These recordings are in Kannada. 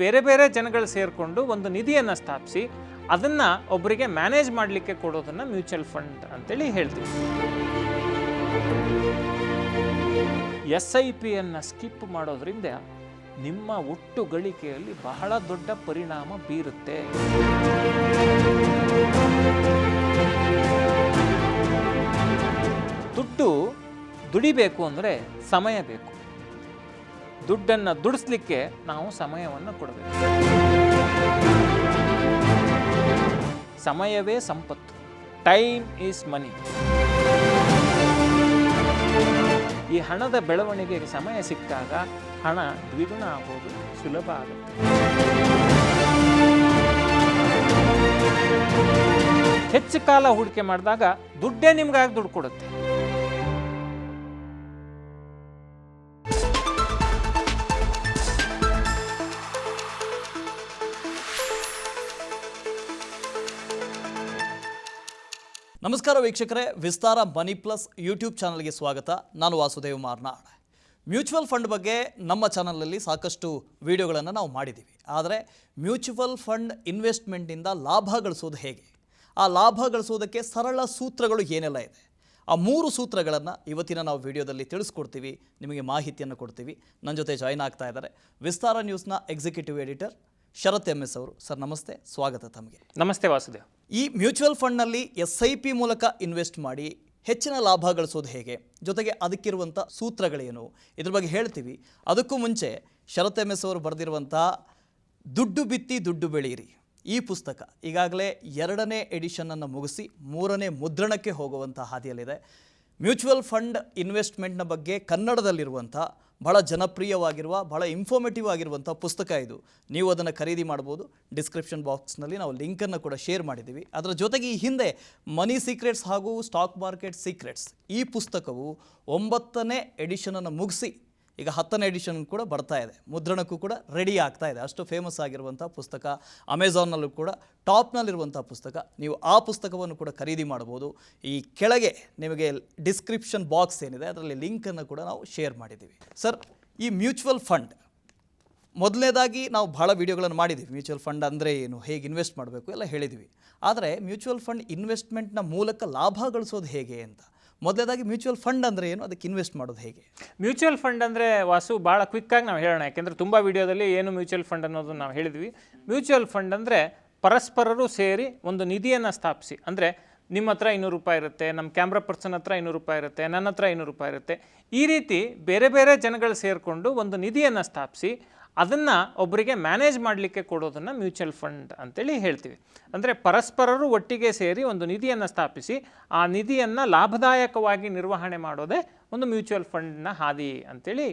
ಬೇರೆ ಬೇರೆ ಜನಗಳು ಸೇರಿಕೊಂಡು ಒಂದು ನಿಧಿಯನ್ನು ಸ್ಥಾಪಿಸಿ ಅದನ್ನು ಒಬ್ಬರಿಗೆ ಮ್ಯಾನೇಜ್ ಮಾಡಲಿಕ್ಕೆ ಕೊಡೋದನ್ನು ಮ್ಯೂಚುವಲ್ ಫಂಡ್ ಅಂತೇಳಿ ಹೇಳ್ತೀವಿ. ಎಸ್ ಐ ಪಿಯನ್ನು ಸ್ಕಿಪ್ ಮಾಡೋದ್ರಿಂದ ನಿಮ್ಮ ಒಟ್ಟು ಗಳಿಕೆಯಲ್ಲಿ ಬಹಳ ದೊಡ್ಡ ಪರಿಣಾಮ ಬೀರುತ್ತೆ. ದುಡ್ಡು ದುಡಿಬೇಕು ಅಂದರೆ ಸಮಯ ಬೇಕು. ದುಡ್ಡನ್ನು ದುಡಿಸ್ಲಿಕ್ಕೆ ನಾವು ಸಮಯವನ್ನು ಕೊಡಬೇಕು. ಸಮಯವೇ ಸಂಪತ್ತು. ಟೈಮ್ ಈಸ್ ಮನಿ ಈ ಹಣದ ಬೆಳವಣಿಗೆಗೆ ಸಮಯ ಸಿಕ್ಕಾಗ ಹಣ ದ್ವಿಗುಣ ಆಗೋದು ಸುಲಭ ಆಗುತ್ತೆ. ಹೆಚ್ಚು ಕಾಲ ಹೂಡಿಕೆ ಮಾಡಿದಾಗ ದುಡ್ಡೇ ನಿಮ್ಗಾಗಿ ದುಡ್ಡು ಕೊಡುತ್ತೆ. ನಮಸ್ಕಾರ ವೀಕ್ಷಕರೇ, ವಿಸ್ತಾರ ಮನಿ ಪ್ಲಸ್ ಯೂಟ್ಯೂಬ್ ಚಾನಲ್ಗೆ ಸ್ವಾಗತ. ನಾನು ವಾಸುದೇವ್ ಮಾರ್ನಾಡ್. ಮ್ಯೂಚುವಲ್ ಫಂಡ್ ಬಗ್ಗೆ ನಮ್ಮ ಚಾನಲಲ್ಲಿ ಸಾಕಷ್ಟು ವಿಡಿಯೋಗಳನ್ನು ನಾವು ಮಾಡಿದ್ದೀವಿ. ಆದರೆ ಮ್ಯೂಚುವಲ್ ಫಂಡ್ ಇನ್ವೆಸ್ಟ್ಮೆಂಟಿಂದ ಲಾಭ ಗಳಿಸೋದು ಹೇಗೆ? ಆ ಲಾಭ ಗಳಿಸೋದಕ್ಕೆ ಸರಳ ಸೂತ್ರಗಳು ಏನೆಲ್ಲ ಇದೆ? ಆ ಮೂರು ಸೂತ್ರಗಳನ್ನು ಇವತ್ತಿನ ನಾವು ವಿಡಿಯೋದಲ್ಲಿ ತಿಳಿಸ್ಕೊಡ್ತೀವಿ, ನಿಮಗೆ ಮಾಹಿತಿಯನ್ನು ಕೊಡ್ತೀವಿ. ನನ್ನ ಜೊತೆ ಜಾಯ್ನ್ ಆಗ್ತಾ ಇದ್ದಾರೆ. Vistara ನ್ಯೂಸ್ನ executive editor Sharath M S ಅವರು. ಸರ್ ನಮಸ್ತೆ ಸ್ವಾಗತ ತಮಗೆ. ನಮಸ್ತೆ ವಾಸುದೇವ್. ಈ ಮ್ಯೂಚುವಲ್ ಫಂಡ್ನಲ್ಲಿ ಎಸ್ ಐ ಪಿ ಮೂಲಕ ಇನ್ವೆಸ್ಟ್ ಮಾಡಿ ಹೆಚ್ಚಿನ ಲಾಭ ಗಳಿಸೋದು ಹೇಗೆ? ಜೊತೆಗೆ ಅದಕ್ಕಿರುವಂಥ ಸೂತ್ರಗಳೇನು? ಇದ್ರ ಬಗ್ಗೆ ಹೇಳ್ತೀವಿ. ಅದಕ್ಕೂ ಮುಂಚೆ ಶರತ್ ಎಂ ಎಸ್ ಅವರು ಬರೆದಿರುವಂಥ ದುಡ್ಡು ಬಿತ್ತಿ ದುಡ್ಡು ಬೆಳೆಯಿರಿ ಈ ಪುಸ್ತಕ ಈಗಾಗಲೇ ಎರಡನೇ ಎಡಿಷನನ್ನು ಮುಗಿಸಿ ಮೂರನೇ ಮುದ್ರಣಕ್ಕೆ ಹೋಗುವಂಥ ಹಾದಿಯಲ್ಲಿದೆ. ಮ್ಯೂಚುವಲ್ ಫಂಡ್ ಇನ್ವೆಸ್ಟ್ಮೆಂಟ್ನ ಬಗ್ಗೆ ಕನ್ನಡದಲ್ಲಿರುವಂಥ ಬಹಳ ಜನಪ್ರಿಯವಾಗಿರುವ, ಬಹಳ ಇನ್ಫಾರ್ಮೇಟಿವ್ ಆಗಿರುವಂಥ ಪುಸ್ತಕ ಇದು. ನೀವು ಅದನ್ನು ಖರೀದಿ ಮಾಡ್ಬೋದು ಡಿಸ್ಕ್ರಿಪ್ಷನ್ ಬಾಕ್ಸ್ನಲ್ಲಿ ನಾವು ಲಿಂಕನ್ನು ಕೂಡ ಶೇರ್ ಮಾಡಿದ್ದೀವಿ. ಅದರ ಜೊತೆಗೆ ಈ ಹಿಂದೆ ಮನಿ ಸೀಕ್ರೆಟ್ಸ್ ಹಾಗೂ ಸ್ಟಾಕ್ ಮಾರ್ಕೆಟ್ ಸೀಕ್ರೆಟ್ಸ್ ಈ ಪುಸ್ತಕವು ಒಂಬತ್ತನೇ ಎಡಿಷನನ್ನು ಮುಗಿಸಿ ಈಗ ಹತ್ತನೇ ಎಡಿಷನ್ ಕೂಡ ಬರ್ತಾ ಇದೆ. ಮುದ್ರಣಕ್ಕೂ ಕೂಡ ರೆಡಿ ಆಗ್ತಾ ಇದೆ. ಅಷ್ಟು ಫೇಮಸ್ ಆಗಿರುವಂಥ ಪುಸ್ತಕ ಅಮೆಝಾನ್ನಲ್ಲೂ ಕೂಡ ಟಾಪ್ನಲ್ಲಿರುವಂಥ ಪುಸ್ತಕ. ನೀವು ಆ ಪುಸ್ತಕವನ್ನು ಕೂಡ ಖರೀದಿ ಮಾಡ್ಬೋದು ಈ ಕೆಳಗೆ ನಿಮಗೆ ಡಿಸ್ಕ್ರಿಪ್ಷನ್ ಬಾಕ್ಸ್ ಏನಿದೆ, ಅದರಲ್ಲಿ ಲಿಂಕನ್ನು ಕೂಡ ನಾವು ಶೇರ್ ಮಾಡಿದ್ದೀವಿ. ಸರ್ ಈ ಮ್ಯೂಚುವಲ್ ಫಂಡ್ ಮೊದಲನೇದಾಗಿ ನಾವು ಭಾಳ ವಿಡಿಯೋಗಳನ್ನು ಮಾಡಿದ್ದೀವಿ. ಮ್ಯೂಚುವಲ್ ಫಂಡ್ ಅಂದರೆ ಏನು, ಹೇಗೆ ಇನ್ವೆಸ್ಟ್ ಮಾಡಬೇಕು ಎಲ್ಲ ಹೇಳಿದ್ದೀವಿ. ಆದರೆ ಮ್ಯೂಚುವಲ್ ಫಂಡ್ ಇನ್ವೆಸ್ಟ್ಮೆಂಟ್ನ ಮೂಲಕ ಲಾಭ ಗಳಿಸೋದು ಹೇಗೆ ಅಂತ? ಮೊದಲನೇದಾಗಿ ಮ್ಯೂಚುವಲ್ ಫಂಡ್ ಅಂದರೆ ಏನು? ಅದಕ್ಕೆ ಇನ್ವೆಸ್ಟ್ ಮಾಡೋದು ಹೇಗೆ? ಮ್ಯೂಚುವಲ್ ಫಂಡ್ ಅಂದರೆ ವಾಸು ಭಾಳ ಕ್ವಿಕ್ಕಾಗಿ ನಾವು ಹೇಳೋಣ. ಯಾಕೆಂದರೆ ತುಂಬ ವಿಡಿಯೋದಲ್ಲಿ ಏನು ಮ್ಯೂಚುವಲ್ ಫಂಡ್ ಅನ್ನೋದು ನಾವು ಹೇಳಿದ್ವಿ. ಮ್ಯೂಚುವಲ್ ಫಂಡ್ ಅಂದರೆ ಪರಸ್ಪರರು ಸೇರಿ ಒಂದು ನಿಧಿಯನ್ನು ಸ್ಥಾಪಿಸಿ. ಅಂದರೆ ನಿಮ್ಮ ಹತ್ರ ಇನ್ನೂರು ರೂಪಾಯಿ ಇರುತ್ತೆ ನಮ್ಮ ಕ್ಯಾಮ್ರಾ ಪರ್ಸನ್ ಹತ್ರ ಐನೂರು ರೂಪಾಯಿ ಇರುತ್ತೆ, ನನ್ನ ಹತ್ರ ಐನೂರು ರೂಪಾಯಿ ಇರುತ್ತೆ. ಈ ರೀತಿ ಬೇರೆ ಬೇರೆ ಜನಗಳು ಸೇರಿಕೊಂಡು ಒಂದು ನಿಧಿಯನ್ನು ಸ್ಥಾಪಿಸಿ ಅದನ್ನು ಒಬ್ಬರಿಗೆ ಮ್ಯಾನೇಜ್ ಮಾಡಲಿಕ್ಕೆ ಕೊಡೋದನ್ನು ಮ್ಯೂಚುವಲ್ ಫಂಡ್ ಅಂತೇಳಿ ಹೇಳ್ತೀವಿ. ಅಂದರೆ ಪರಸ್ಪರರು ಒಟ್ಟಿಗೆ ಸೇರಿ ಒಂದು ನಿಧಿಯನ್ನು ಸ್ಥಾಪಿಸಿ ಆ ನಿಧಿಯನ್ನು ಲಾಭದಾಯಕವಾಗಿ ನಿರ್ವಹಣೆ ಮಾಡೋದೇ ಒಂದು ಮ್ಯೂಚುವಲ್ ಫಂಡ್ನ ಹಾದಿ ಅಂತೇಳಿ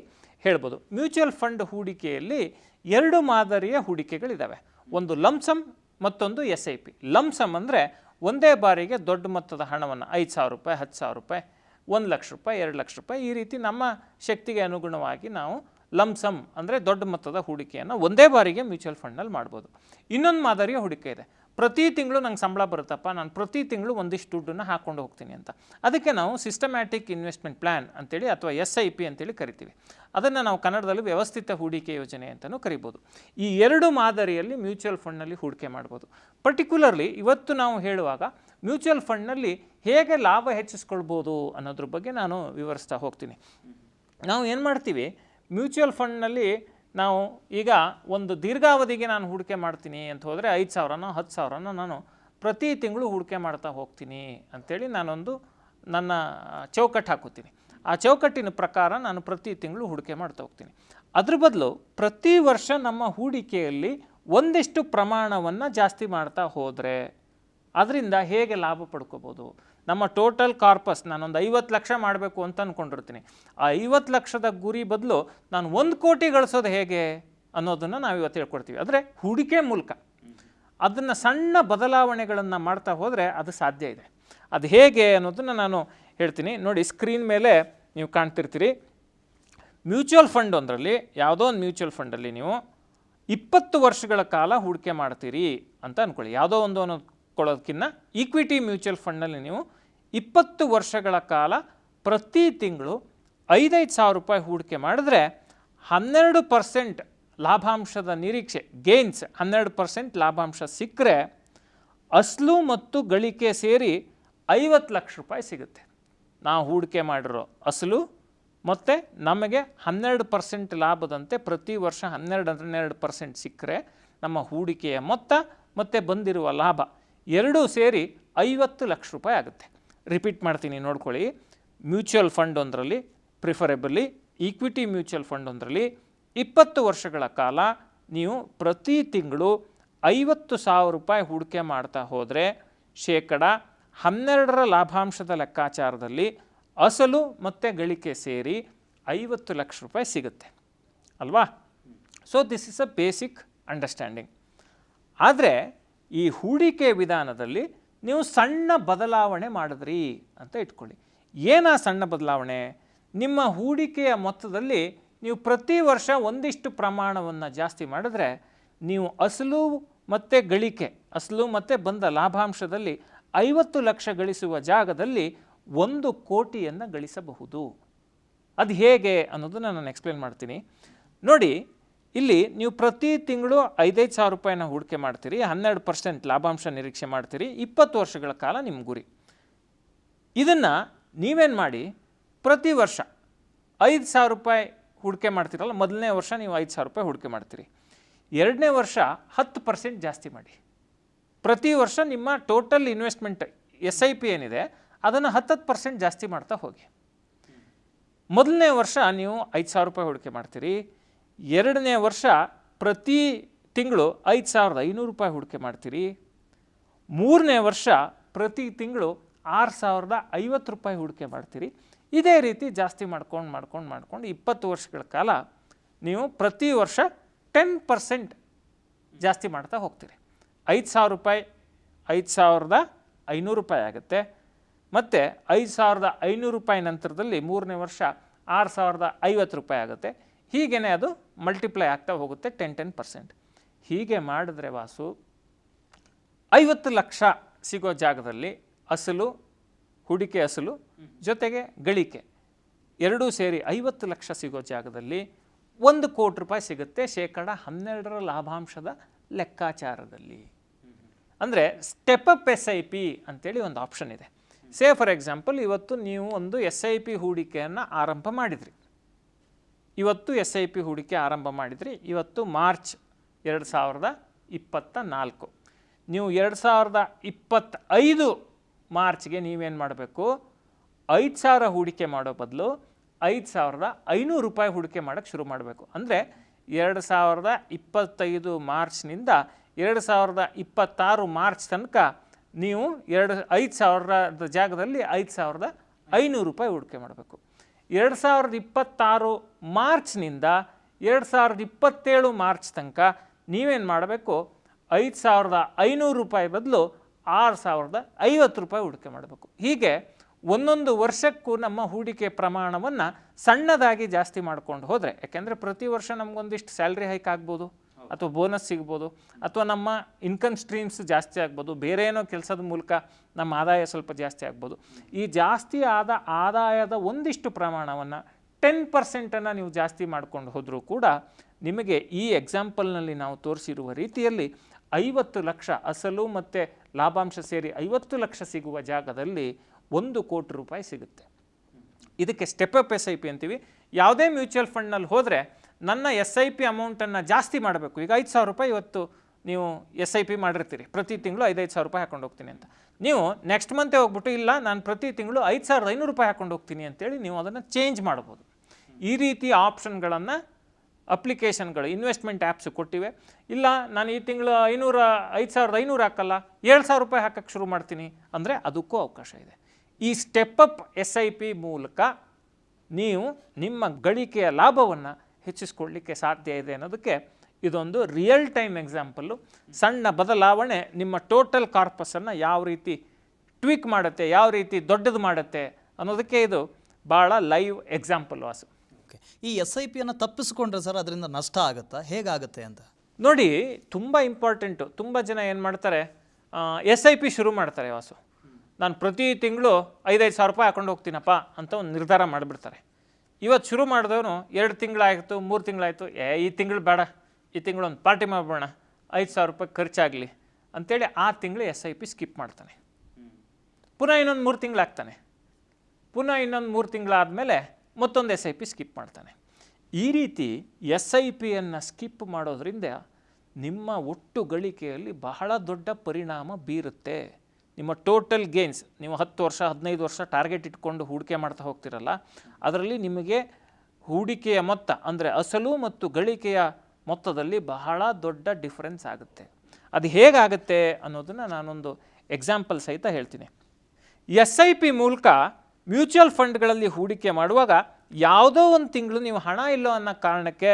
ಹೇಳ್ಬೋದು. ಮ್ಯೂಚುವಲ್ ಫಂಡ್ ಹೂಡಿಕೆಯಲ್ಲಿ ಎರಡು ಮಾದರಿಯ ಹೂಡಿಕೆಗಳಿದ್ದಾವೆ ಒಂದು ಲಂಸಮ್ ಮತ್ತೊಂದು ಎಸ್ ಐ ಪಿ ಲಂಸಮ್ ಅಂದರೆ ಒಂದೇ ಬಾರಿಗೆ ದೊಡ್ಡ ಮೊತ್ತದ ಹಣವನ್ನು, ಐದು ಸಾವಿರ ರೂಪಾಯಿ, ಹತ್ತು ಸಾವಿರ ರೂಪಾಯಿ, ಒಂದು ಲಕ್ಷ ರೂಪಾಯಿ, ಎರಡು ಲಕ್ಷ ರೂಪಾಯಿ ಈ ರೀತಿ ನಮ್ಮ ಶಕ್ತಿಗೆ ಅನುಗುಣವಾಗಿ ನಾವು ಲಂಸಮ್ ಅಂದರೆ ದೊಡ್ಡ ಮೊತ್ತದ ಹೂಡಿಕೆಯನ್ನು ಒಂದೇ ಬಾರಿಗೆ ಮ್ಯೂಚುವಲ್ ಫಂಡ್ನಲ್ಲಿ ಮಾಡ್ಬೋದು. ಇನ್ನೊಂದು ಮಾದರಿಯ ಹೂಡಿಕೆ ಇದೆ. ಪ್ರತಿ ತಿಂಗಳು ನಂಗೆ ಸಂಬಳ ಬರುತ್ತಪ್ಪ, ನಾನು ಪ್ರತಿ ತಿಂಗಳು ಒಂದಿಷ್ಟು ದುಡ್ಡನ್ನು ಹಾಕ್ಕೊಂಡು ಹೋಗ್ತೀನಿ ಅಂತ. ಅದಕ್ಕೆ ನಾವು ಸಿಸ್ಟಮ್ಯಾಟಿಕ್ ಇನ್ವೆಸ್ಟ್ಮೆಂಟ್ ಪ್ಲ್ಯಾನ್ ಅಂತೇಳಿ ಅಥವಾ ಎಸ್ ಐ ಪಿ ಅಂತೇಳಿ ಕರಿತೀವಿ. ಅದನ್ನು ನಾವು ಕನ್ನಡದಲ್ಲಿ ವ್ಯವಸ್ಥಿತ ಹೂಡಿಕೆ ಯೋಜನೆ ಅಂತಲೂ ಕರಿಬೋದು. ಈ ಎರಡು ಮಾದರಿಯಲ್ಲಿ ಮ್ಯೂಚುವಲ್ ಫಂಡ್ನಲ್ಲಿ ಹೂಡಿಕೆ ಮಾಡ್ಬೋದು. ಪರ್ಟಿಕ್ಯುಲರ್ಲಿ ಇವತ್ತು ನಾವು ಹೇಳುವಾಗ ಮ್ಯೂಚುವಲ್ ಫಂಡ್ನಲ್ಲಿ ಹೇಗೆ ಲಾಭ ಹೆಚ್ಚಿಸ್ಕೊಳ್ಬೋದು ಅನ್ನೋದ್ರ ಬಗ್ಗೆ ನಾನು ವಿವರಿಸ್ತಾ ಹೋಗ್ತೀನಿ. ನಾವು ಏನು ಮಾಡ್ತೀವಿ? ಮ್ಯೂಚುವಲ್ ಫಂಡ್ನಲ್ಲಿ ನಾವು ಈಗ ಒಂದು ದೀರ್ಘಾವಧಿಗೆ ನಾನು ಹೂಡಿಕೆ ಮಾಡ್ತೀನಿ ಅಂತ ಹೋದರೆ ಐದು ಸಾವಿರನೋ, ಹತ್ತು ಸಾವಿರನೋ ನಾನು ಪ್ರತಿ ತಿಂಗಳು ಹೂಡಿಕೆ ಮಾಡ್ತಾ ಹೋಗ್ತೀನಿ ಅಂಥೇಳಿ ನಾನೊಂದು ನನ್ನ ಚೌಕಟ್ಟು ಹಾಕೋತೀನಿ ಆ ಚೌಕಟ್ಟಿನ ಪ್ರಕಾರ ನಾನು ಪ್ರತಿ ತಿಂಗಳು ಹೂಡಿಕೆ ಮಾಡ್ತಾ ಹೋಗ್ತೀನಿ. ಅದ್ರ ಬದಲು ಪ್ರತಿ ವರ್ಷ ನಮ್ಮ ಹೂಡಿಕೆಯಲ್ಲಿ ಒಂದಿಷ್ಟು ಪ್ರಮಾಣವನ್ನು ಜಾಸ್ತಿ ಮಾಡ್ತಾ ಹೋದರೆ, ಅದರಿಂದ ಹೇಗೆ ಲಾಭ ಪಡ್ಕೋಬೋದು? ನಮ್ಮ ಟೋಟಲ್ ಕಾರ್ಪಸ್ ನಾನೊಂದು ಐವತ್ತು ಲಕ್ಷ ಮಾಡಬೇಕು ಅಂತ ಅಂದ್ಕೊಂಡಿರ್ತೀನಿ ಆ ಐವತ್ತು ಲಕ್ಷದ ಗುರಿ ಬದಲು ನಾನು ಒಂದು ಕೋಟಿ ಗಳಿಸೋದು ಹೇಗೆ ಅನ್ನೋದನ್ನು ನಾವು ಇವತ್ತು ಹೇಳ್ಕೊಡ್ತೀವಿ. ಅಂದರೆ ಹೂಡಿಕೆ ಮೂಲಕ ಅದನ್ನು ಸಣ್ಣ ಬದಲಾವಣೆಗಳನ್ನು ಮಾಡ್ತಾ ಹೋದರೆ ಅದು ಸಾಧ್ಯ ಇದೆ. ಅದು ಹೇಗೆ ಅನ್ನೋದನ್ನು ನಾನು ಹೇಳ್ತೀನಿ. ನೋಡಿ ಸ್ಕ್ರೀನ್ ಮೇಲೆ ನೀವು ಕಾಣ್ತಿರ್ತೀರಿ. ಮ್ಯೂಚುವಲ್ ಫಂಡ್ ಒಂದರಲ್ಲಿ, ಯಾವುದೋ ಒಂದು ಮ್ಯೂಚುವಲ್ ಫಂಡಲ್ಲಿ ನೀವು ಇಪ್ಪತ್ತು ವರ್ಷಗಳ ಕಾಲ ಹೂಡಿಕೆ ಮಾಡ್ತೀರಿ ಅಂತ ಅಂದ್ಕೊಳ್ಳಿ ಯಾವುದೋ ಒಂದು ಅನ್ನೋದ್ಕೊಳ್ಳೋದಕ್ಕಿಂತ ಈಕ್ವಿಟಿ ಮ್ಯೂಚುವಲ್ ಫಂಡಲ್ಲಿ ನೀವು ಇಪ್ಪತ್ತು ವರ್ಷಗಳ ಕಾಲ ಪ್ರತಿ ತಿಂಗಳು ಐದೈದು ಸಾವಿರ ರೂಪಾಯಿ ಹೂಡಿಕೆ ಮಾಡಿದ್ರೆ ಹನ್ನೆರಡು ಪರ್ಸೆಂಟ್ ಲಾಭಾಂಶದ ನಿರೀಕ್ಷೆ ಗೇನ್ಸ್ ಹನ್ನೆರಡು ಪರ್ಸೆಂಟ್ ಲಾಭಾಂಶ ಸಿಕ್ಕರೆ ಅಸ್ಲು ಮತ್ತು ಗಳಿಕೆ ಸೇರಿ ಐವತ್ತು ಲಕ್ಷ ರೂಪಾಯಿ ಸಿಗುತ್ತೆ. ನಾವು ಹೂಡಿಕೆ ಮಾಡಿರೋ ಅಸಲು ಮತ್ತು ನಮಗೆ ಹನ್ನೆರಡು ಪರ್ಸೆಂಟ್ ಲಾಭದಂತೆ ಪ್ರತಿ ವರ್ಷ ಹನ್ನೆರಡು ಹನ್ನೆರಡು ಪರ್ಸೆಂಟ್ ಸಿಕ್ಕರೆ ನಮ್ಮ ಹೂಡಿಕೆಯ ಮೊತ್ತ ಮತ್ತು ಬಂದಿರುವ ಲಾಭ ಎರಡೂ ಸೇರಿ ಐವತ್ತು ಲಕ್ಷ ರೂಪಾಯಿ ಆಗುತ್ತೆ. ರಿಪೀಟ್ ಮಾಡ್ತೀನಿ, ನೋಡ್ಕೊಳ್ಳಿ. ಮ್ಯೂಚುವಲ್ ಫಂಡ್ ಒಂದರಲ್ಲಿ, ಪ್ರಿಫರೇಬಲಿ, ಈಕ್ವಿಟಿ ಮ್ಯೂಚುವಲ್ ಫಂಡ್ ಒಂದರಲ್ಲಿ, ಇಪ್ಪತ್ತು ವರ್ಷಗಳ ಕಾಲ ನೀವು ಪ್ರತಿ ತಿಂಗಳು ಐವತ್ತು ಸಾವಿರ ರೂಪಾಯಿ ಹೂಡಿಕೆ ಮಾಡ್ತಾ ಹೋದರೆ, ಶೇಕಡ ಹನ್ನೆರಡರ ಲಾಭಾಂಶದ ಲೆಕ್ಕಾಚಾರದಲ್ಲಿ ಅಸಲು ಮತ್ತು ಗಳಿಕೆ ಸೇರಿ ಐವತ್ತು ಲಕ್ಷ ರೂಪಾಯಿ ಸಿಗುತ್ತೆ. ಅಲ್ವಾ? So this is a basic understanding ಆದರೆ, ಈ ಹೂಡಿಕೆ ವಿಧಾನದಲ್ಲಿ ನೀವು ಸಣ್ಣ ಬದಲಾವಣೆ ಮಾಡಿದ್ರಿ ಅಂತ ಇಟ್ಕೊಳ್ಳಿ. ಏನ ಸಣ್ಣ ಬದಲಾವಣೆ? ನಿಮ್ಮ ಹೂಡಿಕೆಯ ಮೊತ್ತದಲ್ಲಿ ನೀವು ಪ್ರತಿ ವರ್ಷ ಒಂದಿಷ್ಟು ಪ್ರಮಾಣವನ್ನು ಜಾಸ್ತಿ ಮಾಡಿದ್ರೆ ನೀವು ಅಸಲು ಮತ್ತು ಗಳಿಕೆ, ಅಸಲು ಮತ್ತು ಬಂದ ಲಾಭಾಂಶದಲ್ಲಿ ಐವತ್ತು ಲಕ್ಷ ಗಳಿಸುವ ಜಾಗದಲ್ಲಿ ಒಂದು ಕೋಟಿಯನ್ನು ಗಳಿಸಬಹುದು. ಅದು ಹೇಗೆ ಅನ್ನೋದನ್ನು ನಾನು ಎಕ್ಸ್ಪ್ಲೇನ್ ಮಾಡ್ತೀನಿ. ನೋಡಿ ಇಲ್ಲಿ ನೀವು ಪ್ರತಿ ತಿಂಗಳು ಐದೈದು ಸಾವಿರ ರೂಪಾಯಿನ ಹೂಡಿಕೆ ಮಾಡ್ತೀರಿ, ಹನ್ನೆರಡು ಪರ್ಸೆಂಟ್ ಲಾಭಾಂಶ ನಿರೀಕ್ಷೆ ಮಾಡ್ತೀರಿ, ಇಪ್ಪತ್ತು ವರ್ಷಗಳ ಕಾಲ ನಿಮ್ಮ ಗುರಿ. ಇದನ್ನು ನೀವೇನು ಮಾಡಿ, ಪ್ರತಿ ವರ್ಷ ಐದು ಸಾವಿರ ರೂಪಾಯಿ ಹೂಡಿಕೆ ಮಾಡ್ತೀರಲ್ಲ, ಮೊದಲನೇ ವರ್ಷ ನೀವು ಐದು ಸಾವಿರ ರೂಪಾಯಿ ಹೂಡಿಕೆ ಮಾಡ್ತೀರಿ. ಎರಡನೇ ವರ್ಷ ಹತ್ತು ಪರ್ಸೆಂಟ್ ಜಾಸ್ತಿ ಮಾಡಿ. ಪ್ರತಿ ವರ್ಷ ನಿಮ್ಮ total investment, S I P ಏನಿದೆ, ಅದನ್ನು ಹತ್ತತ್ತು ಪರ್ಸೆಂಟ್ ಜಾಸ್ತಿ ಮಾಡ್ತಾ ಹೋಗಿ. ಮೊದಲನೇ ವರ್ಷ ನೀವು ಐದು ಸಾವಿರ ರೂಪಾಯಿ ಹೂಡಿಕೆ ಮಾಡ್ತೀರಿ ಎರಡನೇ ವರ್ಷ ಪ್ರತಿ ತಿಂಗಳು ಐದು ಸಾವಿರದ ಐನೂರು ರೂಪಾಯಿ ಹೂಡಿಕೆ ಮಾಡ್ತೀರಿ. ಮೂರನೇ ವರ್ಷ ಪ್ರತಿ ತಿಂಗಳು ಆರು ಸಾವಿರದ ಐವತ್ತು ರೂಪಾಯಿ ಹೂಡಿಕೆ ಮಾಡ್ತೀರಿ. ಇದೇ ರೀತಿ ಜಾಸ್ತಿ ಮಾಡ್ಕೊಂಡು ಮಾಡ್ಕೊಂಡು ಮಾಡ್ಕೊಂಡು ಇಪ್ಪತ್ತು ವರ್ಷಗಳ ಕಾಲ ನೀವು ಪ್ರತಿ ವರ್ಷ ಟೆನ್ ಪರ್ಸೆಂಟ್ ಜಾಸ್ತಿ ಮಾಡ್ತಾ ಹೋಗ್ತೀರಿ. ಐದು ಸಾವಿರ ರೂಪಾಯಿ, ಐದು ಸಾವಿರದ ಐನೂರು ರೂಪಾಯಿ ಆಗುತ್ತೆ. ಮತ್ತು ಐದು ಸಾವಿರದ ಐನೂರು ರೂಪಾಯಿ ನಂತರದಲ್ಲಿ ಮೂರನೇ ವರ್ಷ ಆರು ಸಾವಿರದ ಐವತ್ತು ರೂಪಾಯಿ ಆಗುತ್ತೆ. ಹೀಗೇ ಅದು ಮಲ್ಟಿಪ್ಲೈ ಆಗ್ತಾ ಹೋಗುತ್ತೆ ಟೆನ್ ಟೆನ್ ಪರ್ಸೆಂಟ್ ಹೀಗೆ ಮಾಡಿದ್ರೆ ವಾಸು, ಐವತ್ತು ಲಕ್ಷ ಸಿಗೋ ಜಾಗದಲ್ಲಿ ಅಸಲು, ಹೂಡಿಕೆ ಅಸಲು ಜೊತೆಗೆ ಗಳಿಕೆ. ಎರಡೂ ಸೇರಿ ಐವತ್ತು ಲಕ್ಷ ಸಿಗೋ ಜಾಗದಲ್ಲಿ ಒಂದು ಕೋಟಿ ರೂಪಾಯಿ ಸಿಗುತ್ತೆ ಶೇಕಡ ಹನ್ನೆರಡರ ಲಾಭಾಂಶದ ಲೆಕ್ಕಾಚಾರದಲ್ಲಿ. ಅಂದರೆ ಅಪ್ ಎಸ್ ಐ ಪಿ ಅಂತೇಳಿ ಒಂದು ಆಪ್ಷನ್ ಇದೆ. ಸೇ ಫಾರ್ ಎಕ್ಸಾಂಪಲ್ ಇವತ್ತು ನೀವು ಒಂದು ಎಸ್ ಐ ಪಿ ಹೂಡಿಕೆಯನ್ನು ಆರಂಭ ಮಾಡಿದ್ರಿ. ಇವತ್ತು ಎಸ್ ಐ ಪಿ ಹೂಡಿಕೆ ಆರಂಭ ಮಾಡಿದ್ರಿ. ಇವತ್ತು ಮಾರ್ಚ್ ಎರಡು ಸಾವಿರದ ಇಪ್ಪತ್ತ ನಾಲ್ಕು ನೀವು ಎರಡು ಸಾವಿರದ ಇಪ್ಪತ್ತೈದು ಮಾರ್ಚ್ಗೆ ನೀವೇನು ಮಾಡಬೇಕು? ಐದು ಸಾವಿರ ಹೂಡಿಕೆ ಮಾಡೋ ಬದಲು ಐದು ಸಾವಿರದ ಐನೂರು ರೂಪಾಯಿ ಹೂಡಿಕೆ ಮಾಡೋಕ್ಕೆ ಶುರು ಮಾಡಬೇಕು. ಅಂದರೆ ಎರಡು ಸಾವಿರದ ಇಪ್ಪತ್ತೈದು ಮಾರ್ಚ್ನಿಂದ ಎರಡು ಸಾವಿರದ ಇಪ್ಪತ್ತಾರು ಮಾರ್ಚ್ ತನಕ ನೀವು ಎರಡು ಐದು ಸಾವಿರದ ಜಾಗದಲ್ಲಿ ಐದು ಸಾವಿರದ ಐನೂರು ರೂಪಾಯಿ ಹೂಡಿಕೆ ಮಾಡಬೇಕು. ಎರಡು ಸಾವಿರದ ಇಪ್ಪತ್ತಾರು ಮಾರ್ಚ್ನಿಂದ ಎರಡು ಸಾವಿರದ ಇಪ್ಪತ್ತೇಳು ಮಾರ್ಚ್ ತನಕ ನೀವೇನು ಮಾಡಬೇಕು? ಐದು ಸಾವಿರದ ಐನೂರು ರೂಪಾಯಿ ಬದಲು ಆರು ಸಾವಿರದ ಐವತ್ತು ರೂಪಾಯಿ ಹೂಡಿಕೆ ಮಾಡಬೇಕು. ಹೀಗೆ ಒಂದೊಂದು ವರ್ಷಕ್ಕೂ ನಮ್ಮ ಹೂಡಿಕೆ ಪ್ರಮಾಣವನ್ನು ಸಣ್ಣದಾಗಿ ಜಾಸ್ತಿ ಮಾಡ್ಕೊಂಡು ಹೋದರೆ, ಯಾಕೆಂದರೆ ಪ್ರತಿ ವರ್ಷ ನಮಗೊಂದಿಷ್ಟು ಸ್ಯಾಲ್ರಿ ಹೈಕ್ ಆಗ್ಬೋದು. ಅಥವಾ ಬೋನಸ್ ಸಿಗ್ಬೋದು, ಅಥವಾ ನಮ್ಮ ಇನ್ಕಮ್ ಸ್ಟ್ರೀಮ್ಸ್ ಜಾಸ್ತಿ ಆಗ್ಬೋದು, ಬೇರೆ ಏನೋ ಕೆಲಸದ ಮೂಲಕ ನಮ್ಮ ಆದಾಯ ಸ್ವಲ್ಪ ಜಾಸ್ತಿ ಆಗ್ಬೋದು. ಈ ಜಾಸ್ತಿ ಆದ ಆದಾಯದ ಒಂದಿಷ್ಟು ಪ್ರಮಾಣವನ್ನು ಟೆನ್ ಪರ್ಸೆಂಟನ್ನು ನೀವು ಜಾಸ್ತಿ ಮಾಡ್ಕೊಂಡು ಹೋದರೂ ಕೂಡ ನಿಮಗೆ ಈ ಎಕ್ಸಾಂಪಲ್ನಲ್ಲಿ ನಾವು ತೋರಿಸಿರುವ ರೀತಿಯಲ್ಲಿ ಐವತ್ತು ಲಕ್ಷ ಅಸಲು ಮತ್ತು ಲಾಭಾಂಶ ಸೇರಿ ಐವತ್ತು ಲಕ್ಷ ಸಿಗುವ ಜಾಗದಲ್ಲಿ ಒಂದು ಕೋಟಿ ರೂಪಾಯಿ ಸಿಗುತ್ತೆ. ಇದಕ್ಕೆ step up S I P ಅಂತೀವಿ. ಯಾವುದೇ ಮ್ಯೂಚುವಲ್ ಫಂಡ್ನಲ್ಲಿ ಹೋದರೆ ನನ್ನ ಎಸ್ ಐ ಪಿ ಅಮೌಂಟನ್ನು ಜಾಸ್ತಿ ಮಾಡಬೇಕು. ಈಗ ಐದು ಸಾವಿರ ರೂಪಾಯಿ ಇವತ್ತು ನೀವು ಎಸ್ ಐ ಪಿ ಮಾಡಿರ್ತೀರಿ. ಪ್ರತಿ ತಿಂಗಳು ಐದೈದು ಸಾವಿರ ರೂಪಾಯಿ ಹಾಕೊಂಡು ಹೋಗ್ತೀನಿ ಅಂತ. ನೀವು ನೆಕ್ಸ್ಟ್ ಮಂತೇ ಹೋಗ್ಬಿಟ್ಟು, ಇಲ್ಲ, ನಾನು ಪ್ರತಿ ತಿಂಗಳು ಐದು ಸಾವಿರದ ಐನೂರು ರೂಪಾಯಿ ಹಾಕೊಂಡು ಹೋಗ್ತೀನಿ ಅಂತೇಳಿ ನೀವು ಅದನ್ನು ಚೇಂಜ್ ಮಾಡ್ಬೋದು. ಈ ರೀತಿ ಆಪ್ಷನ್ಗಳನ್ನು ಅಪ್ಲಿಕೇಶನ್ಗಳು ಇನ್ವೆಸ್ಟ್ಮೆಂಟ್ ಆ್ಯಪ್ಸ್ ಕೊಟ್ಟಿವೆ. ಇಲ್ಲ, ನಾನು ಈ ತಿಂಗಳು ಐನೂರ, ಐದು ಸಾವಿರದ ಐನೂರು ಹಾಕಲ್ಲ, ಏಳು ಸಾವಿರ ರೂಪಾಯಿ ಹಾಕಕ್ಕೆ ಶುರು ಮಾಡ್ತೀನಿ ಅಂದರೆ ಅದಕ್ಕೂ ಅವಕಾಶ ಇದೆ. ಈ step up S I P ಮೂಲಕ ನೀವು ನಿಮ್ಮ ಗಳಿಕೆಯ ಲಾಭವನ್ನು ಹೆಚ್ಚಿಸ್ಕೊಳ್ಳಿಕ್ಕೆ ಸಾಧ್ಯ ಇದೆ ಅನ್ನೋದಕ್ಕೆ ಇದೊಂದು ರಿಯಲ್ ಟೈಮ್ ಎಕ್ಸಾಂಪಲ್ಲು ಸಣ್ಣ ಬದಲಾವಣೆ ನಿಮ್ಮ ಟೋಟಲ್ ಕಾರ್ಪಸನ್ನು ಯಾವ ರೀತಿ ಟ್ವೀಕ್ ಮಾಡುತ್ತೆ ಯಾವ ರೀತಿ ದೊಡ್ಡದು ಮಾಡುತ್ತೆ ಅನ್ನೋದಕ್ಕೆ ಇದು ಭಾಳ ಲೈವ್ ಎಕ್ಸಾಂಪಲ್ ವಾಸು. ಓಕೆ ಈ ಎಸ್ ಐ ಪಿಯನ್ನು ತಪ್ಪಿಸ್ಕೊಂಡ್ರೆ ಸರ್ ಅದರಿಂದ ನಷ್ಟ ಆಗುತ್ತಾ? ಹೇಗಾಗುತ್ತೆ ಅಂತ? ನೋಡಿ ತುಂಬ ಇಂಪಾರ್ಟೆಂಟು ತುಂಬ ಜನ ಏನು ಮಾಡ್ತಾರೆ ಎಸ್ ಐ ಪಿ ಶುರು ಮಾಡ್ತಾರೆ ವಾಸು. ನಾನು ಪ್ರತಿ ತಿಂಗಳು ಐದೈದು ಸಾವಿರ ರೂಪಾಯಿ ಹಾಕೊಂಡು ಹೋಗ್ತೀನಪ್ಪ ಅಂತ ಒಂದು ನಿರ್ಧಾರ ಮಾಡಿಬಿಡ್ತಾರೆ. ಇವತ್ತು ಶುರು ಮಾಡಿದವನು ಎರಡು ತಿಂಗಳಾಯಿತು, ಮೂರು ತಿಂಗಳಾಯಿತು. ಏ, ಈ ತಿಂಗಳು ಬೇಡ, ಈ ತಿಂಗಳು ಒಂದು ಪಾರ್ಟಿ ಮಾಡ್ಬೋಣ ಐದು ಸಾವಿರ ರೂಪಾಯಿ ಖರ್ಚಾಗಲಿ ಅಂಥೇಳಿ ಆ ತಿಂಗಳು ಎಸ್ ಐ ಪಿ ಸ್ಕಿಪ್ ಮಾಡ್ತಾನೆ. ಪುನಃ ಇನ್ನೊಂದು ಮೂರು ತಿಂಗಳಾಗ್ತಾನೆ ಪುನಃ ಇನ್ನೊಂದು ಮೂರು ತಿಂಗಳಾದಮೇಲೆ ಮತ್ತೊಂದು ಎಸ್ ಐ ಪಿ ಸ್ಕಿಪ್ ಮಾಡ್ತಾನೆ. ಈ ರೀತಿ ಎಸ್ ಐ ಪಿಯನ್ನು ಸ್ಕಿಪ್ ಮಾಡೋದ್ರಿಂದ ನಿಮ್ಮ ಒಟ್ಟು ಗಳಿಕೆಯಲ್ಲಿ ಬಹಳ ದೊಡ್ಡ ಪರಿಣಾಮ ಬೀರುತ್ತೆ. ನಿಮ್ಮ ಟೋಟಲ್ ಗೇನ್ಸ್ ನೀವು ಹತ್ತು ವರ್ಷ, ಹದಿನೈದು ವರ್ಷ ಟಾರ್ಗೆಟ್ ಇಟ್ಕೊಂಡು ಹೂಡಿಕೆ ಮಾಡ್ತಾ ಹೋಗ್ತಿರಲ್ಲ, ಅದರಲ್ಲಿ ನಿಮಗೆ ಹೂಡಿಕೆಯ ಮೊತ್ತ ಅಂದರೆ ಅಸಲು ಮತ್ತು ಗಳಿಕೆಯ ಮೊತ್ತದಲ್ಲಿ ಬಹಳ ದೊಡ್ಡ ಡಿಫರೆನ್ಸ್ ಆಗುತ್ತೆ. ಅದು ಹೇಗಾಗುತ್ತೆ ಅನ್ನೋದನ್ನು ನಾನೊಂದು ಎಕ್ಸಾಂಪಲ್ ಸಹಿತ ಹೇಳ್ತೀನಿ. ಎಸ್ ಐ ಪಿ ಮೂಲಕ ಮ್ಯೂಚುವಲ್ ಫಂಡ್ಗಳಲ್ಲಿ ಹೂಡಿಕೆ ಮಾಡುವಾಗ ಯಾವುದೋ ಒಂದು ತಿಂಗಳು ನೀವು ಹಣ ಇಲ್ಲೋ ಅನ್ನೋ ಕಾರಣಕ್ಕೆ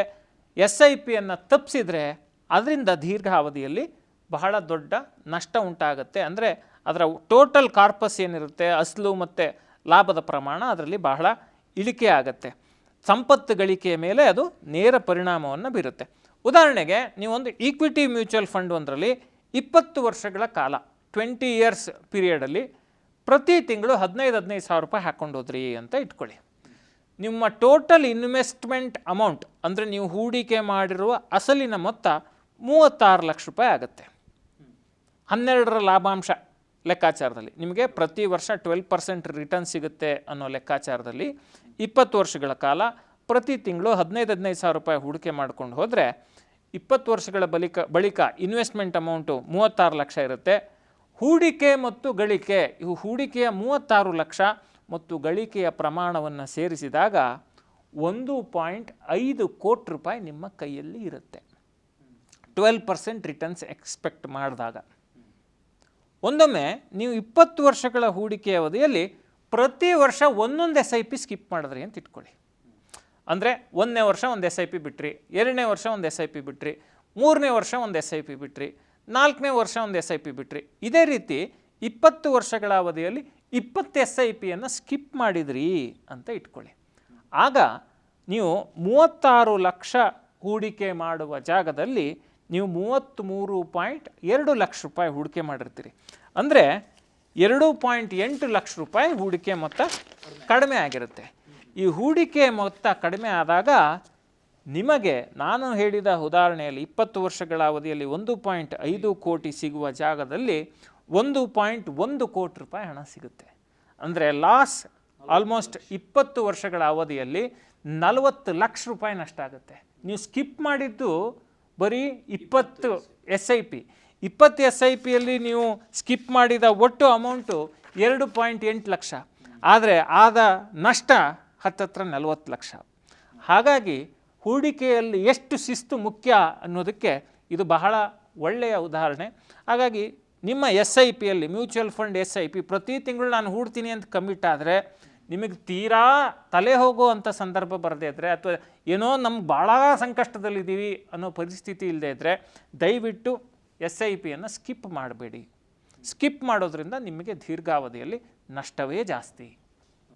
ಎಸ್ ಐ ಪಿಯನ್ನು ತಪ್ಪಿಸಿದರೆ ಅದರಿಂದ ದೀರ್ಘಾವಧಿಯಲ್ಲಿ ಬಹಳ ದೊಡ್ಡ ನಷ್ಟ ಉಂಟಾಗುತ್ತೆ. ಅಂದರೆ ಅದರ ಟೋಟಲ್ ಕಾರ್ಪಸ್ ಏನಿರುತ್ತೆ, ಅಸಲು ಮತ್ತು ಲಾಭದ ಪ್ರಮಾಣ ಅದರಲ್ಲಿ ಬಹಳ ಇಳಿಕೆ ಆಗುತ್ತೆ. ಸಂಪತ್ತು ಗಳಿಕೆಯ ಮೇಲೆ ಅದು ನೇರ ಪರಿಣಾಮವನ್ನು ಬೀರುತ್ತೆ. ಉದಾಹರಣೆಗೆ ನೀವೊಂದು ಈಕ್ವಿಟಿ ಮ್ಯೂಚುವಲ್ ಫಂಡ್ ಒಂದರಲ್ಲಿ ಇಪ್ಪತ್ತು ವರ್ಷಗಳ ಕಾಲ ಟ್ವೆಂಟಿ ಇಯರ್ಸ್ ಪೀರಿಯಡಲ್ಲಿ ಪ್ರತಿ ತಿಂಗಳು ಹದಿನೈದು ಹದಿನೈದು ಸಾವಿರ ರೂಪಾಯಿ ಹಾಕ್ಕೊಂಡು ಹೋದ್ರಿ ಅಂತ ಇಟ್ಕೊಳ್ಳಿ. ನಿಮ್ಮ ಟೋಟಲ್ ಇನ್ವೆಸ್ಟ್ಮೆಂಟ್ ಅಮೌಂಟ್ ಅಂದರೆ ನೀವು ಹೂಡಿಕೆ ಮಾಡಿರುವ ಅಸಲಿನ ಮೊತ್ತ ಮೂವತ್ತಾರು ಲಕ್ಷ ರೂಪಾಯಿ ಆಗುತ್ತೆ. ಹನ್ನೆರಡರ ಲಾಭಾಂಶ ಲೆಕ್ಕಾಚಾರದಲ್ಲಿ. ನಿಮಗೆ ಪ್ರತಿ ವರ್ಷ ಟ್ವೆಲ್ ಪರ್ಸೆಂಟ್ ರಿಟರ್ನ್ ಸಿಗುತ್ತೆ ಅನ್ನೋ ಲೆಕ್ಕಾಚಾರದಲ್ಲಿ ಇಪ್ಪತ್ತು ವರ್ಷಗಳ ಕಾಲ ಪ್ರತಿ ತಿಂಗಳು ಹದಿನೈದು ಹದಿನೈದು ಸಾವಿರ ರೂಪಾಯಿ ಹೂಡಿಕೆ ಮಾಡ್ಕೊಂಡು ಹೋದರೆ ಇಪ್ಪತ್ತು ವರ್ಷಗಳ ಬಳಿಕ ಬಳಿಕ ಇನ್ವೆಸ್ಟ್ಮೆಂಟ್ ಅಮೌಂಟು ಮೂವತ್ತಾರು ಲಕ್ಷ ಇರುತ್ತೆ. ಹೂಡಿಕೆ ಮತ್ತು ಗಳಿಕೆ, ಇವು ಹೂಡಿಕೆಯ ಮೂವತ್ತಾರು ಲಕ್ಷ ಮತ್ತು ಗಳಿಕೆಯ ಪ್ರಮಾಣವನ್ನು ಸೇರಿಸಿದಾಗ ಒಂದು ಪಾಯಿಂಟ್ ಐದು ಕೋಟಿ ರೂಪಾಯಿ ನಿಮ್ಮ ಕೈಯಲ್ಲಿ ಇರುತ್ತೆ. ಟ್ವೆಲ್ ಪರ್ಸೆಂಟ್ ರಿಟರ್ನ್ಸ್ ಎಕ್ಸ್ಪೆಕ್ಟ್ ಮಾಡಿದಾಗ. ಒಂದೊಮ್ಮೆ ನೀವು ಇಪ್ಪತ್ತು ವರ್ಷಗಳ ಹೂಡಿಕೆ ಅವಧಿಯಲ್ಲಿ ಪ್ರತಿ ವರ್ಷ ಒಂದೊಂದು ಎಸ್ ಐ ಪಿ ಸ್ಕಿಪ್ ಮಾಡಿದ್ರಿ ಅಂತ ಇಟ್ಕೊಳ್ಳಿ. ಅಂದರೆ ಒಂದನೇ ವರ್ಷ ಒಂದು ಎಸ್ ಐ ಪಿ ಬಿಟ್ರಿ, ಎರಡನೇ ವರ್ಷ ಒಂದು ಎಸ್ ಐ ಪಿ ಬಿಟ್ರಿ, ಮೂರನೇ ವರ್ಷ ಒಂದು ಎಸ್ ಐ ಪಿ ಬಿಟ್ರಿ, ನಾಲ್ಕನೇ ವರ್ಷ ಒಂದು ಎಸ್ ಐ ಪಿ ಬಿಟ್ರಿ. ಇದೇ ರೀತಿ ಇಪ್ಪತ್ತು ವರ್ಷಗಳ ಅವಧಿಯಲ್ಲಿ ಇಪ್ಪತ್ತು ಎಸ್ ಐ ಪಿಯನ್ನು ಸ್ಕಿಪ್ ಮಾಡಿದ್ರಿ ಅಂತ ಇಟ್ಕೊಳ್ಳಿ. ಆಗ ನೀವು ಮೂವತ್ತಾರು ಲಕ್ಷ ಹೂಡಿಕೆ ಮಾಡುವ ಜಾಗದಲ್ಲಿ ನೀವು ಮೂವತ್ತ್ಮೂರು ಪಾಯಿಂಟ್ ಎರಡು ಲಕ್ಷ ರೂಪಾಯಿ ಹೂಡಿಕೆ ಮಾಡಿರ್ತೀರಿ. ಅಂದರೆ ಎರಡು ಪಾಯಿಂಟ್ ಎಂಟು ಲಕ್ಷ ರೂಪಾಯಿ ಹೂಡಿಕೆ ಮೊತ್ತ ಕಡಿಮೆ ಆಗಿರುತ್ತೆ. ಈ ಹೂಡಿಕೆ ಮೊತ್ತ ಕಡಿಮೆ ಆದಾಗ ನಿಮಗೆ ನಾನು ಹೇಳಿದ ಉದಾಹರಣೆಯಲ್ಲಿ ಇಪ್ಪತ್ತು ವರ್ಷಗಳ ಅವಧಿಯಲ್ಲಿ ಒಂದು ಪಾಯಿಂಟ್ ಐದು ಕೋಟಿ ಸಿಗುವ ಜಾಗದಲ್ಲಿ ಒಂದು ಪಾಯಿಂಟ್ ಒಂದು ಕೋಟಿ ರೂಪಾಯಿ ಹಣ ಸಿಗುತ್ತೆ. ಅಂದರೆ ಲಾಸ್ ಆಲ್ಮೋಸ್ಟ್ ಇಪ್ಪತ್ತು ವರ್ಷಗಳ ಅವಧಿಯಲ್ಲಿ ನಲವತ್ತು ಲಕ್ಷ ರೂಪಾಯಿ ನಷ್ಟ ಆಗುತ್ತೆ. ನೀವು ಸ್ಕಿಪ್ ಮಾಡಿದ್ದು ಬರೀ ಇಪ್ಪತ್ತು ಎಸ್ ಐ ಪಿ. ಇಪ್ಪತ್ತು ಎಸ್ ಐ ಪಿಯಲ್ಲಿ ನೀವು ಸ್ಕಿಪ್ ಮಾಡಿದ ಒಟ್ಟು ಅಮೌಂಟು ಎರಡು ಪಾಯಿಂಟ್ ಎಂಟು ಲಕ್ಷ. ಆದರೆ ಆದ ನಷ್ಟ ಹತ್ತತ್ರ ನಲವತ್ತು ಲಕ್ಷ. ಹಾಗಾಗಿ ಹೂಡಿಕೆಯಲ್ಲಿ ಎಷ್ಟು ಶಿಸ್ತು ಮುಖ್ಯ ಅನ್ನೋದಕ್ಕೆ ಇದು ಬಹಳ ಒಳ್ಳೆಯ ಉದಾಹರಣೆ. ಹಾಗಾಗಿ ನಿಮ್ಮ ಎಸ್ ಐ ಪಿಯಲ್ಲಿ, mutual fund S I P ಪ್ರತಿ ತಿಂಗಳು ನಾನು ಹೂಡ್ತೀನಿ ಅಂತ ಕಮಿಟ್ ಆದರೆ ನಿಮಗೆ ತೀರಾ ತಲೆ ಹೋಗುವಂಥ ಸಂದರ್ಭ ಬರದೇ ಇದ್ದರೆ ಅಥವಾ ಏನೋ ನಮ್ಮ ಭಾಳ ಸಂಕಷ್ಟದಲ್ಲಿದ್ದೀವಿ ಅನ್ನೋ ಪರಿಸ್ಥಿತಿ ಇಲ್ಲದೆ ಇದ್ದರೆ ದಯವಿಟ್ಟು ಎಸ್ ಐ ಪಿಯನ್ನು ಸ್ಕಿಪ್ ಮಾಡಬೇಡಿ. ಸ್ಕಿಪ್ ಮಾಡೋದ್ರಿಂದ ನಿಮಗೆ ದೀರ್ಘಾವಧಿಯಲ್ಲಿ ನಷ್ಟವೇ ಜಾಸ್ತಿ.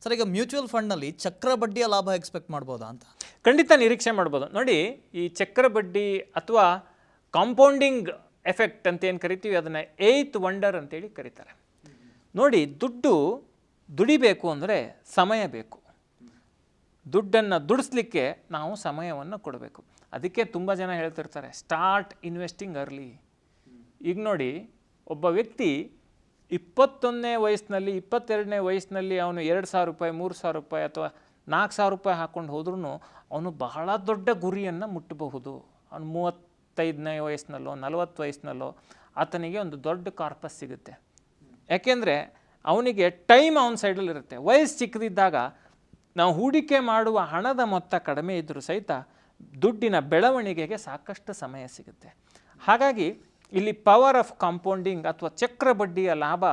ಸರ್ ಈಗ ಮ್ಯೂಚುವಲ್ ಫಂಡ್ನಲ್ಲಿ ಚಕ್ರ ಬಡ್ಡಿಯ ಲಾಭ ಎಕ್ಸ್ಪೆಕ್ಟ್ ಮಾಡ್ಬೋದಾ ಅಂತ? ಖಂಡಿತ ನಿರೀಕ್ಷೆ ಮಾಡ್ಬೋದು. ನೋಡಿ ಈ ಚಕ್ರ ಬಡ್ಡಿ ಅಥವಾ ಕಾಂಪೌಂಡಿಂಗ್ ಎಫೆಕ್ಟ್ ಅಂತ ಏನು ಕರಿತೀವಿ ಅದನ್ನು ಏಯ್ತ್ ವಂಡರ್ ಅಂತೇಳಿ ಕರೀತಾರೆ. ನೋಡಿ ದುಡ್ಡು ದುಡಿಬೇಕು ಅಂದರೆ ಸಮಯ ಬೇಕು. ದುಡ್ಡನ್ನು ದುಡಿಸ್ಲಿಕ್ಕೆ ನಾವು ಸಮಯವನ್ನು ಕೊಡಬೇಕು. ಅದಕ್ಕೆ ತುಂಬ ಜನ ಹೇಳ್ತಿರ್ತಾರೆ ಸ್ಟಾರ್ಟ್ ಇನ್ವೆಸ್ಟಿಂಗ್ ಅರ್ಲಿ ಈಗ ನೋಡಿ, ಒಬ್ಬ ವ್ಯಕ್ತಿ ಇಪ್ಪತ್ತೊಂದನೇ ವಯಸ್ಸಿನಲ್ಲಿ, ಇಪ್ಪತ್ತೆರಡನೇ ವಯಸ್ಸಿನಲ್ಲಿ ಅವನು ಎರಡು ಸಾವಿರ ರೂಪಾಯಿ, ಮೂರು ಸಾವಿರ ರೂಪಾಯಿ ಅಥವಾ ನಾಲ್ಕು ಸಾವಿರ ರೂಪಾಯಿ ಹಾಕ್ಕೊಂಡು ಹೋದ್ರೂ ಅವನು ಬಹಳ ದೊಡ್ಡ ಗುರಿಯನ್ನು ಮುಟ್ಟಬಹುದು. ಅವನು ಮೂವತ್ತೈದನೇ ವಯಸ್ಸಿನಲ್ಲೋ, ನಲವತ್ತು ವಯಸ್ಸಿನಲ್ಲೋ ಆತನಿಗೆ ಒಂದು ದೊಡ್ಡ ಕಾರ್ಪಸ್ ಸಿಗುತ್ತೆ. ಯಾಕೆಂದರೆ ಅವನಿಗೆ ಟೈಮ್ ಅವನ ಸೈಡಲ್ಲಿ ಇರುತ್ತೆ. ವಯಸ್ಸು ಚಿಕ್ಕದಿದ್ದಾಗ ನಾವು ಹೂಡಿಕೆ ಮಾಡುವ ಹಣದ ಮೊತ್ತ ಕಡಿಮೆ ಇದ್ದರೂ ಸಹಿತ ದುಡ್ಡಿನ ಬೆಳವಣಿಗೆಗೆ ಸಾಕಷ್ಟು ಸಮಯ ಸಿಗುತ್ತೆ. ಹಾಗಾಗಿ ಇಲ್ಲಿ ಪವರ್ ಆಫ್ ಕಾಂಪೌಂಡಿಂಗ್ ಅಥವಾ ಚಕ್ರ ಬಡ್ಡಿಯ ಲಾಭ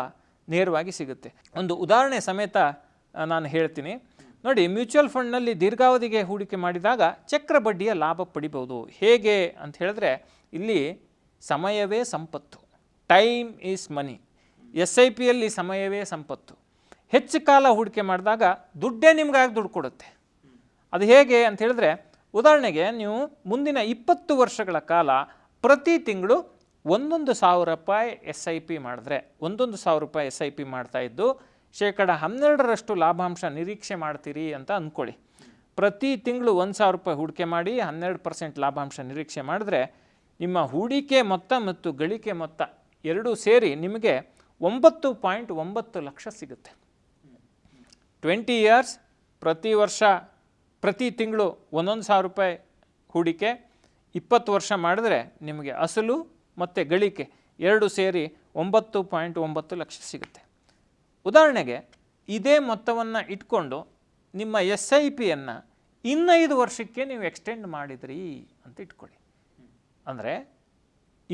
ನೇರವಾಗಿ ಸಿಗುತ್ತೆ. ಒಂದು ಉದಾಹರಣೆ ಸಮೇತ ನಾನು ಹೇಳ್ತೀನಿ. ನೋಡಿ, ಮ್ಯೂಚುವಲ್ ಫಂಡ್ನಲ್ಲಿ ದೀರ್ಘಾವಧಿಗೆ ಹೂಡಿಕೆ ಮಾಡಿದಾಗ ಚಕ್ರ ಬಡ್ಡಿಯ ಲಾಭ ಪಡಿಬೋದು ಹೇಗೆ ಅಂತ ಹೇಳಿದ್ರೆ, ಇಲ್ಲಿ ಸಮಯವೇ ಸಂಪತ್ತು. Time is money S I ಪಿಯಲ್ಲಿ ಸಮಯವೇ ಸಂಪತ್ತು. ಹೆಚ್ಚು ಕಾಲ ಹೂಡಿಕೆ ಮಾಡಿದಾಗ ದುಡ್ಡೇ ನಿಮ್ಗಾಗಿ ದುಡ್ಡು ಕೊಡುತ್ತೆ. ಅದು ಹೇಗೆ ಅಂತ ಹೇಳಿದ್ರೆ, ಉದಾಹರಣೆಗೆ ನೀವು ಮುಂದಿನ ಇಪ್ಪತ್ತು ವರ್ಷಗಳ ಕಾಲ ಪ್ರತಿ ತಿಂಗಳು ಒಂದೊಂದು ಸಾವಿರ ರೂಪಾಯಿ ಎಸ್ ಐ ಪಿ ಮಾಡಿದ್ರೆ, ಒಂದೊಂದು ಸಾವಿರ ರೂಪಾಯಿ ಎಸ್ ಐ ಪಿ ಮಾಡ್ತಾ ಇದ್ದು, ಶೇಕಡ ಹನ್ನೆರಡರಷ್ಟು ಲಾಭಾಂಶ ನಿರೀಕ್ಷೆ ಮಾಡ್ತೀರಿ ಅಂತ ಅಂದ್ಕೊಳ್ಳಿ. ಪ್ರತಿ ತಿಂಗಳು ಒಂದು ಸಾವಿರ ರೂಪಾಯಿ ಹೂಡಿಕೆ ಮಾಡಿ ಹನ್ನೆರಡು ಪರ್ಸೆಂಟ್ ಲಾಭಾಂಶ ನಿರೀಕ್ಷೆ ಮಾಡಿದ್ರೆ, ನಿಮ್ಮ ಹೂಡಿಕೆ ಮೊತ್ತ ಮತ್ತು ಗಳಿಕೆ ಮೊತ್ತ ಎರಡೂ ಸೇರಿ ನಿಮಗೆ ಒಂಬತ್ತು ಪಾಯಿಂಟ್ ಒಂಬತ್ತು ಲಕ್ಷ ಸಿಗುತ್ತೆ. ಟ್ವೆಂಟಿ ಇಯರ್ಸ್ ಪ್ರತಿ ವರ್ಷ, ಪ್ರತಿ ತಿಂಗಳು ಒಂದೊಂದು ಸಾವಿರ ರೂಪಾಯಿ ಹೂಡಿಕೆ, ಇಪ್ಪತ್ತು ವರ್ಷ ಮಾಡಿದ್ರೆ ನಿಮಗೆ ಅಸಲು ಮತ್ತು ಗಳಿಕೆ ಎರಡು ಸೇರಿ ಒಂಬತ್ತು ಪಾಯಿಂಟ್ ಒಂಬತ್ತು ಲಕ್ಷ ಸಿಗುತ್ತೆ. ಉದಾಹರಣೆಗೆ, ಇದೇ ಮೊತ್ತವನ್ನು ಇಟ್ಕೊಂಡು ನಿಮ್ಮ ಎಸ್ ಐ ಪಿಯನ್ನು ಇನ್ನೈದು ವರ್ಷಕ್ಕೆ ನೀವು ಎಕ್ಸ್ಟೆಂಡ್ ಮಾಡಿದ್ರಿ ಅಂತ ಇಟ್ಕೊಳ್ಳಿ. ಅಂದರೆ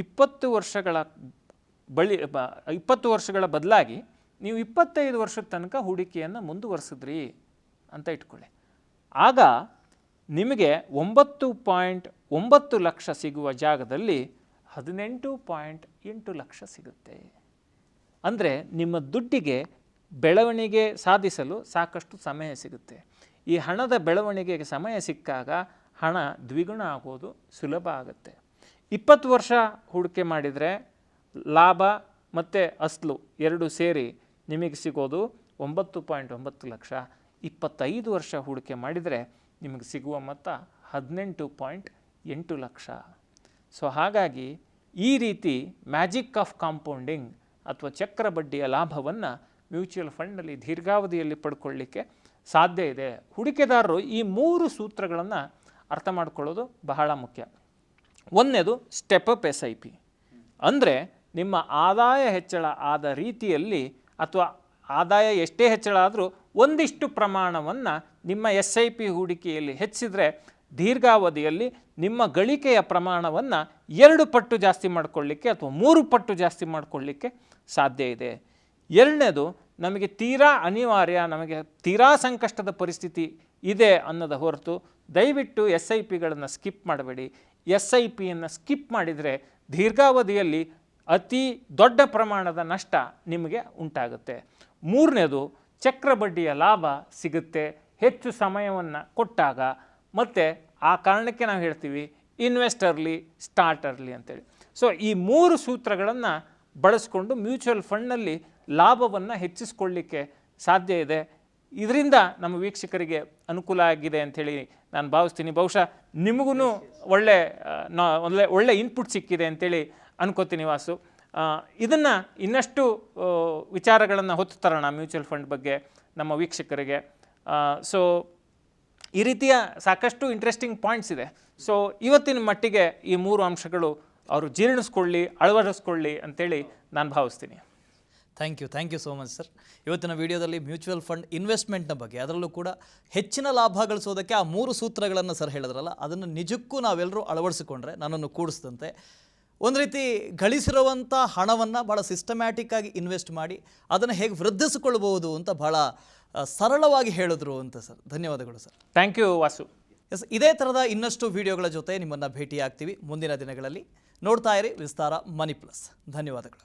ಇಪ್ಪತ್ತು ವರ್ಷಗಳ ಬಳಿ ಇಪ್ಪತ್ತು ವರ್ಷಗಳ ಬದಲಾಗಿ ನೀವು ಇಪ್ಪತ್ತೈದು ವರ್ಷದ ತನಕ ಹೂಡಿಕೆಯನ್ನು ಮುಂದುವರಿಸಿದ್ರಿ ಅಂತ ಇಟ್ಕೊಳ್ಳಿ. ಆಗ ನಿಮಗೆ ಒಂಬತ್ತು ಪಾಯಿಂಟ್ ಒಂಬತ್ತು ಲಕ್ಷ ಸಿಗುವ ಜಾಗದಲ್ಲಿ ಹದಿನೆಂಟು ಪಾಯಿಂಟ್ ಎಂಟು ಲಕ್ಷ ಸಿಗುತ್ತೆ. ಅಂದರೆ ನಿಮ್ಮ ದುಡ್ಡಿಗೆ ಬೆಳವಣಿಗೆ ಸಾಧಿಸಲು ಸಾಕಷ್ಟು ಸಮಯ ಸಿಗುತ್ತೆ. ಈ ಹಣದ ಬೆಳವಣಿಗೆಗೆ ಸಮಯ ಸಿಕ್ಕಾಗ ಹಣ ದ್ವಿಗುಣ ಆಗೋದು ಸುಲಭ ಆಗುತ್ತೆ. ಇಪ್ಪತ್ತು ವರ್ಷ ಹೂಡಿಕೆ ಮಾಡಿದರೆ ಲಾಭ ಮತ್ತು ಅಸ್ಲು ಎರಡು ಸೇರಿ ನಿಮಗೆ ಸಿಗೋದು ಒಂಬತ್ತು ಪಾಯಿಂಟ್ ಒಂಬತ್ತು ಲಕ್ಷ ಇಪ್ಪತ್ತೈದು ವರ್ಷ ಹೂಡಿಕೆ ಮಾಡಿದರೆ ನಿಮಗೆ ಸಿಗುವ ಮೊತ್ತ ಹದಿನೆಂಟು ಪಾಯಿಂಟ್ ಎಂಟು ಲಕ್ಷ. ಸೊ ಹಾಗಾಗಿ ಈ ರೀತಿ ಮ್ಯಾಜಿಕ್ ಆಫ್ ಕಾಂಪೌಂಡಿಂಗ್ ಅಥವಾ ಚಕ್ರ ಬಡ್ಡಿಯ ಲಾಭವನ್ನು ಮ್ಯೂಚುವಲ್ ಫಂಡ್ನಲ್ಲಿ ದೀರ್ಘಾವಧಿಯಲ್ಲಿ ಪಡ್ಕೊಳ್ಳಿಕ್ಕೆ ಸಾಧ್ಯ ಇದೆ. ಹೂಡಿಕೆದಾರರು ಈ ಮೂರು ಸೂತ್ರಗಳನ್ನು ಅರ್ಥ ಮಾಡ್ಕೊಳ್ಳೋದು ಬಹಳ ಮುಖ್ಯ. ಒಂದನೇದು step up S I P ಅಂದರೆ ನಿಮ್ಮ ಆದಾಯ ಹೆಚ್ಚಳ ಆದ ರೀತಿಯಲ್ಲಿ ಅಥವಾ ಆದಾಯ ಎಷ್ಟೇ ಹೆಚ್ಚಳ ಆದರೂ ಒಂದಿಷ್ಟು ಪ್ರಮಾಣವನ್ನು ನಿಮ್ಮ ಎಸ್ ಐ ಪಿ ಹೂಡಿಕೆಯಲ್ಲಿ ಹೆಚ್ಚಿದರೆ ದೀರ್ಘಾವಧಿಯಲ್ಲಿ ನಿಮ್ಮ ಗಳಿಕೆಯ ಪ್ರಮಾಣವನ್ನು ಎರಡು ಪಟ್ಟು ಜಾಸ್ತಿ ಮಾಡಿಕೊಳ್ಳಿಕ್ಕೆ ಅಥವಾ ಮೂರು ಪಟ್ಟು ಜಾಸ್ತಿ ಮಾಡಿಕೊಳ್ಳಿಕ್ಕೆ ಸಾಧ್ಯ ಇದೆ. ಎರಡನೇದು, ನಮಗೆ ತೀರಾ ಅನಿವಾರ್ಯ, ನಮಗೆ ತೀರಾ ಸಂಕಷ್ಟದ ಪರಿಸ್ಥಿತಿ ಇದೆ ಅನ್ನೋದ ಹೊರತು ದಯವಿಟ್ಟು ಎಸ್ ಐ ಪಿಗಳನ್ನು ಸ್ಕಿಪ್ ಮಾಡಬೇಡಿ. ಎಸ್ ಐ ಪಿಯನ್ನು ಸ್ಕಿಪ್ ಮಾಡಿದರೆ ದೀರ್ಘಾವಧಿಯಲ್ಲಿ ಅತಿ ದೊಡ್ಡ ಪ್ರಮಾಣದ ನಷ್ಟ ನಿಮಗೆ ಉಂಟಾಗುತ್ತೆ. ಮೂರನೇದು, ಚಕ್ರ ಬಡ್ಡಿಯ ಲಾಭ ಸಿಗುತ್ತೆ. ಹೆಚ್ಚು ಸಮಯವನ್ನು ಕೊಟ್ಟಾಗ ಮತ್ತು ಆ ಕಾರಣಕ್ಕೆ ನಾವು ಹೇಳ್ತೀವಿ ಇನ್ವೆಸ್ಟ್ ಅರ್ಲಿ ಸ್ಟಾರ್ಟ್ ಅರ್ಲಿ ಅಂತೇಳಿ. ಸೊ, ಈ ಮೂರು ಸೂತ್ರಗಳನ್ನು ಬಳಸ್ಕೊಂಡು ಮ್ಯೂಚುವಲ್ ಫಂಡ್ನಲ್ಲಿ ಲಾಭವನ್ನು ಹೆಚ್ಚಿಸ್ಕೊಳ್ಳಿಕ್ಕೆ ಸಾಧ್ಯ ಇದೆ. ಇದರಿಂದ ನಮ್ಮ ವೀಕ್ಷಕರಿಗೆ ಅನುಕೂಲ ಆಗಿದೆ ಅಂಥೇಳಿ ನಾನು ಭಾವಿಸ್ತೀನಿ. ಬಹುಶಃ ನಿಮಗೂ ಒಳ್ಳೆ ನಾ ಒಳ್ಳೆ ಒಳ್ಳೆ ಇನ್ಪುಟ್ ಸಿಕ್ಕಿದೆ ಅಂಥೇಳಿ ಅನ್ಕೋತೀನಿ ವಾಸು. ಇದನ್ನು ಇನ್ನಷ್ಟು ವಿಚಾರಗಳನ್ನು ಹೊತ್ತು ತರೋಣ ಮ್ಯೂಚುವಲ್ ಫಂಡ್ ಬಗ್ಗೆ ನಮ್ಮ ವೀಕ್ಷಕರಿಗೆ. ಸೊ ಈ ರೀತಿಯ ಸಾಕಷ್ಟು ಇಂಟ್ರೆಸ್ಟಿಂಗ್ ಪಾಯಿಂಟ್ಸ್ ಇದೆ. ಸೊ ಇವತ್ತಿನ ಮಟ್ಟಿಗೆ ಈ ಮೂರು ಅಂಶಗಳು ಅವರು ಜೀರ್ಣಿಸ್ಕೊಳ್ಳಿ ಅಳವಡಿಸ್ಕೊಳ್ಳಿ ಅಂಥೇಳಿ ನಾನು ಭಾವಿಸ್ತೀನಿ. Thank you thank you so much sir. ಇವತ್ತಿನ ವಿಡಿಯೋದಲ್ಲಿ ಮ್ಯೂಚುವಲ್ ಫಂಡ್ ಇನ್ವೆಸ್ಟ್ಮೆಂಟ್ನ ಬಗ್ಗೆ ಅದರಲ್ಲೂ ಕೂಡ ಹೆಚ್ಚಿನ ಲಾಭ ಗಳಿಸೋದಕ್ಕೆ ಆ ಮೂರು ಸೂತ್ರಗಳನ್ನು ಸರ್ ಹೇಳಿದ್ರಲ್ಲ ಅದನ್ನು ನಿಜಕ್ಕೂ ನಾವೆಲ್ಲರೂ ಅಳವಡಿಸಿಕೊಂಡ್ರೆ ನನ್ನನ್ನು ಕೂಡಿಸಿದಂತೆ. ಒಂದು ರೀತಿ ಗಳಿಸಿರುವಂಥ ಹಣವನ್ನು ಭಾಳ ಸಿಸ್ಟಮ್ಯಾಟಿಕ್ಕಾಗಿ ಇನ್ವೆಸ್ಟ್ ಮಾಡಿ ಅದನ್ನು ಹೇಗೆ ವೃದ್ಧಿಸಿಕೊಳ್ಬಹುದು ಅಂತ ಭಾಳ ಸರಳವಾಗಿ ಹೇಳಿದ್ರು ಅಂತ ಸರ್. ಧನ್ಯವಾದಗಳು sir. Thank you Vasu. Yes ಇದೇ ಥರದ ಇನ್ನಷ್ಟು ವಿಡಿಯೋಗಳ ಜೊತೆ ನಿಮ್ಮನ್ನು ಭೇಟಿಯಾಗ್ತೀವಿ ಮುಂದಿನ ದಿನಗಳಲ್ಲಿ. ನೋಡ್ತಾ ಇರಿ ವಿಸ್ತಾರ ಮನಿ ಪ್ಲಸ್. ಧನ್ಯವಾದಗಳು.